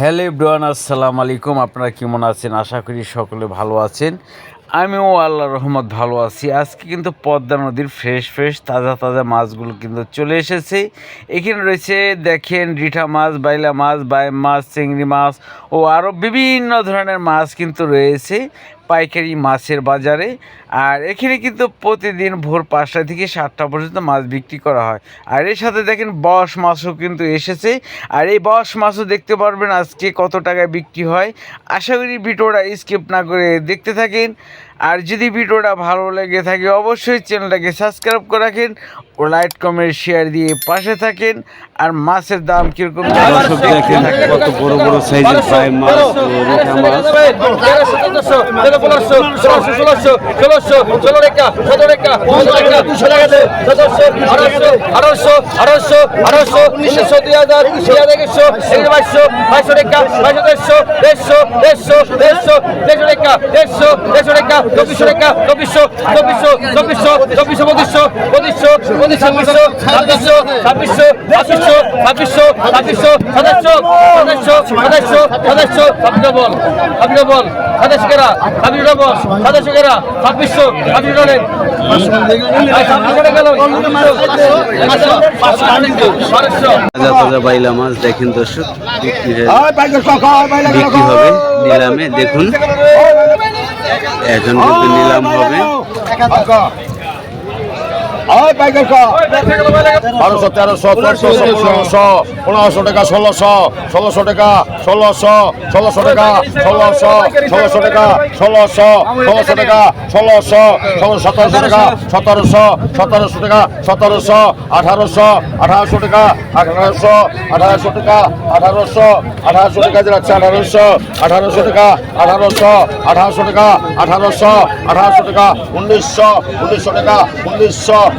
Hello Ibran আসসালাম আলাইকুম। আপনারা কেমন আছেন? আশা করি সকলে ভালো আছেন। আমিও আল্লাহ রহমত ভালো আছি। আজকে কিন্তু পদ্মা নদীর ফ্রেশ ফ্রেশ, তাজা তাজা মাছগুলো কিন্তু চলে এসেছে। এখানে রয়েছে, দেখেন, রিঠা মাছ, বাইলা মাছ বাই মাছ, চিংড়ি মাছ ও আরও বিভিন্ন ধরনের মাছ কিন্তু রয়েছে। পাইকারি মাছের বাজারে। আর এখানে কিন্তু প্রতিদিন ভোর পাঁচটা থেকে সাতটা পর্যন্ত মাছ বিক্রি করা হয়। আর এর সাথে দেখেন বস মাছও কিন্তু এসেছে। আর এই বস মাছও দেখতে পারবেন আজকে কত টাকায় বিক্রি হয়। আশা করি ভিডিওটা স্কিপ না করে দেখতে থাকেন। আর যদি ভিডিওটা ভালো লেগে থাকে অবশ্যই চ্যানেলটাকে সাবস্ক্রাইব করে রাখেন ও লাইট কমেন্ট শেয়ার দিয়ে পাশে থাকেন আর মাছের দাম কীরকম দেখেন আড়াইশো আড়াইশো দেড়শো দেড়শো দেড়শো দেড়শো দেড়শো টাকা দেড়শো দেড়শো টাকা চব্বিশশো টাকা চব্বিশশো চব্বিশশো চব্বিশশো চব্বিশশো পঁচিশশো মাছ ছাব্বিশশো ছাব্বিশশো ছাব্বিশশো ছাব্বিশশো ছাব্বিশশো সাতাশশো সাতাশশো সাতাশশো সাতাশশো ছাব্বিশশো বল ছাব্বিশশো বল সাতাশ কেরা ছাব্বিশশো বল সাতাশশো কেরা ছাব্বিশশো ছাব্বিশশো নেন ছাব্বিশশো গেল। বারোশো তাজা তাজা বাইলা মাছ দেখেন দর্শক বিক্রি বিক্রি হবে নিলামে। দেখুন এখন কিন্তু নিলাম হবে। বারোশো, তেরোশো, চোদ্দশো পনেরোশো পনেরোশো টাকা, ষোলোশো ষোলোশো টাকা, ষোলোশো ষোলোশো টাকা, ষোলোশো ষোলোশো টাকা, ষোলোশো ষোলোশো টাকা, ষোলোশো ষোলো সতেরোশো টাকা, সতেরোশো সতেরোশো টাকা, সতেরোশো, আঠারোশো আঠারোশো টাকা, আঠারোশো আঠারোশো টাকা, আঠারোশো আঠারোশো টাকা যাচ্ছে আঠারোশো আঠারোশো টাকা, আঠারোশো আঠারোশো টাকা, আঠারোশো আঠারোশো টাকা, উনিশশো উনিশশো টাকা, উনিশশো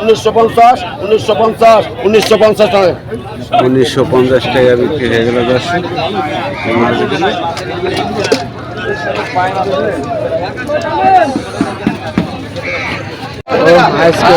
উনিশশো পঞ্চাশ উনিশশো পঞ্চাশ উনিশশো পঞ্চাশ টাকা। উনিশশো পঞ্চাশ টাকা বিক্রি হয়ে গেল বস? তেরোশো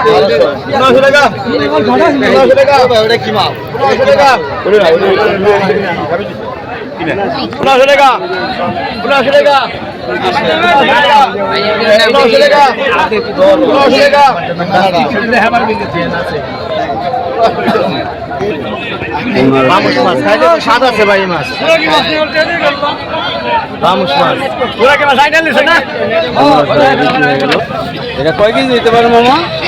মাছ আছে ভাই মাছ মাছ এটা কয় কেজি দিতে পারো মামা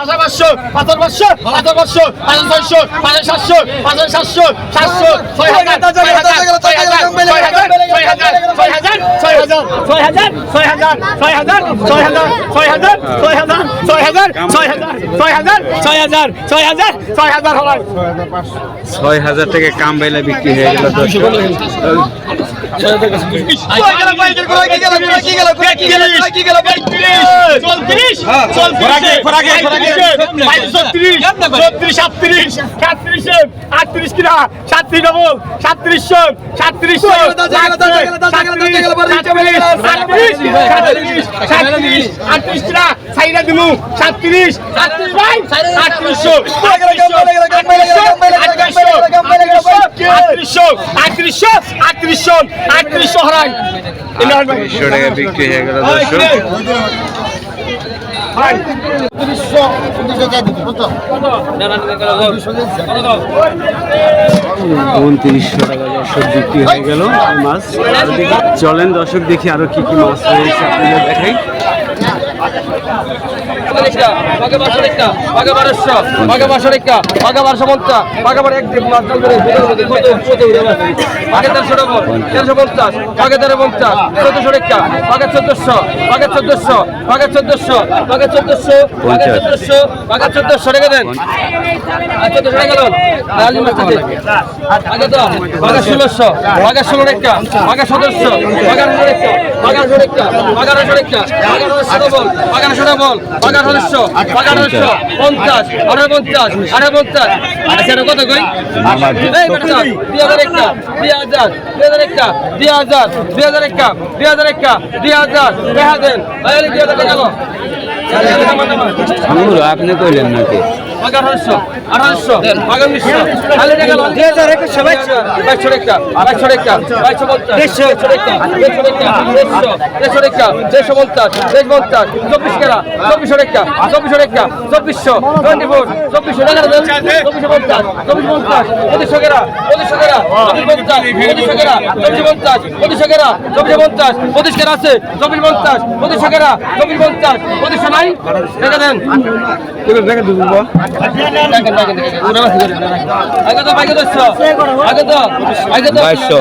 হাজার পাঁচশো পাঁচ হাজার পাঁচশো পাঁচ হাজার পাঁচশো পাঁচ হাজার ছয়শো হাজার সাতশো হাজার সাতশো সাতশো ছয় হাজার ছয় হাজার ছয় হাজার ছয় হাজার ছয় হাজার ছয় হাজার ছয় হাজার ছয় হাজার ছয় হাজার ছয় হাজার ছয় হাজার ছয় হাজার ছয় হাজার ছয় হাজার ছয় হাজার ছয় হাজার ছয় হাজার ছয় হাজার হলাই ছয় হাজার টাকা কাম বাইলা বিক্রি হয়ে গেল দর্শক আটত্রিশ কিনা? সাতত্রিশ ডবল সাতত্রিশশো সাতত্রিশশো আটত্রিশ কিনা? সাইডা দিলু সাতত্রিশ আটত্রিশশো আটত্রিশশো আটত্রিশশো আটত্রিশশো আটত্রিশশো হারাই। তিনশো টাকা বিক্রি হয়ে গেল দর্শক। Fight! উনত্রিশশো টাকা দর্শক বিক্রি হয়ে গেল মাছ। চলেন দর্শক দেখি আরও কি কি মাছ রয়েছে আপনাদের দেখাই। বাঘে বারোশো রেখা বাঘে বারোশো বাঘে বারোশো রেখা বাঘে বারোশো পঞ্চাশ। বাঘে বারো এক ট্রিপ মাছ জল ধরে ভিতরে মধ্যে কত কত উড়ে যাবে বাঘে তেরোশো ডবল তেরোশো পঞ্চাশ বাঘে তেরো পঞ্চাশ চোদ্দশো রেখা বাঘে চোদ্দশো বাঘে চোদ্দশো বাঘে চোদ্দশো বাঘে চোদ্দশো বাঘে চোদ্দশো রেখে দেন। চোদ্দশো রেখে দেন বাঘে ষোলোশো, বাঘে ষোলো রেখা বাঘে সদস্য বাঘে রেখা বাঘে রেখা বাঘে রেখা বাঘে আঠারোশো ডবল বাঘে ডবল বাঘে পঞ্চাশ, আঠারো পঞ্চাশ আঠারো পঞ্চাশ। আচ্ছা কত কই? দুই হাজার একটা, দুই হাজার দুই হাজার একটা, দুই হাজার দুই হাজার একটা, দুই হাজার একটা, দুই হাজার। দুই হাজার দুই হাজার টাকা আপনি কইলেন নাকি আঠারোশো আঠারোশো খালি দুই হাজার একশো বাইশশো টাকা বাইশশো টাকা বাইশশো পঞ্চাশ দেড়শো। টাকা দেড়শো টাকা দেড়শো দেড়শো টাকা দেড়শো পঞ্চাশ দেড়শো পঞ্চাশ চব্বিশ টাকা চব্বিশশো চব্বিশশো টাকা চব্বিশশো টোয়েন্টি ফোর চব্বিশশো টাকা দেন চব্বিশশো পঞ্চাশ চব্বিশ পঞ্চাশ পঁচিশশো টাকা পঁচিশশো টাকা চব্বিশ পঞ্চাশ পঁচিশশো টাকা চব্বিশ পঞ্চাশ পঁচিশশো টাকা চব্বিশ পঞ্চাশ পঁচিশ টাকা আছে চব্বিশ পঞ্চাশ পঁচিশশো টাকা চব্বিশ পঞ্চাশ পঁচিশশো নাই? টাকা দেন। দেখেন, বাইশশো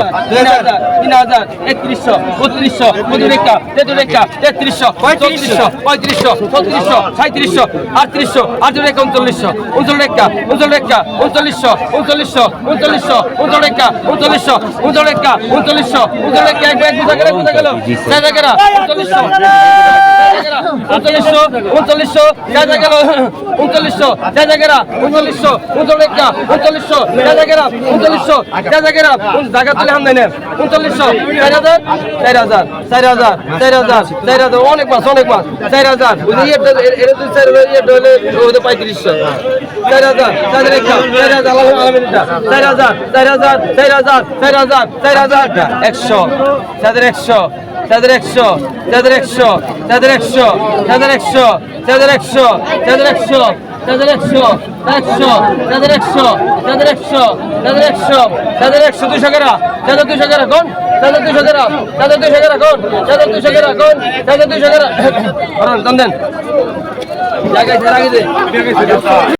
তিন হাজার একত্রিশশো বত্রিশশো পঁচিশটা তেত্রিশটা তেত্রিশশো পঁয়ত্রিশশো পঁয়ত্রিশশো ছত্রিশশো সাঁত্রিশশো আটত্রিশশো আটজন একটা উনচল্লিশশো উনচল্লিশ একটা উনচল্লিশ একটা উনচল্লিশশো উনচল্লিশশো উনচল্লিশশো উনচল্লিশ একটা উনচল্লিশশো উনচল্লিশ একটা উনচল্লিশশো উনচল্লিশ একটা এক বুঝা গেলে বুঝা গেল উনচল্লিশশো উনচল্লিশশো উনচল্লিশশো গেল উনচল্লিশশো জায়গা গেরা উনচল্লিশশো উনচল্লিশ রেখা উনচল্লিশশো জায়গা গেরা উনচল্লিশশো জায়গা গেরা জায়গা তুলে হাম দেয় উনচল্লিশশো চার হাজার চার হাজার চার হাজার চার হাজার চার হাজার অনেক মাছ অনেক মাছ চার হাজার এটা দুই চার হলে ওদের পঁয়ত্রিশশো চার হাজার চার রেখা চার হাজার আলহামদুলিল্লাহ চার হাজার চার হাজার চার হাজার চার হাজার চার হাজার একশো চার একশো চার একশো একশো একশো একশো তাদের একশো একশো, তাদের একশো তাদের একশো তাদের একশো তাদের একশো দুশো গেরা তাদের দুশো গেরা কোন? তাদের দুশো গেরা তাদের দুশো গেরা কোন? তাদের দুশো গেরা কোন? তাদের দুশো গেরা দেন। জায়গায়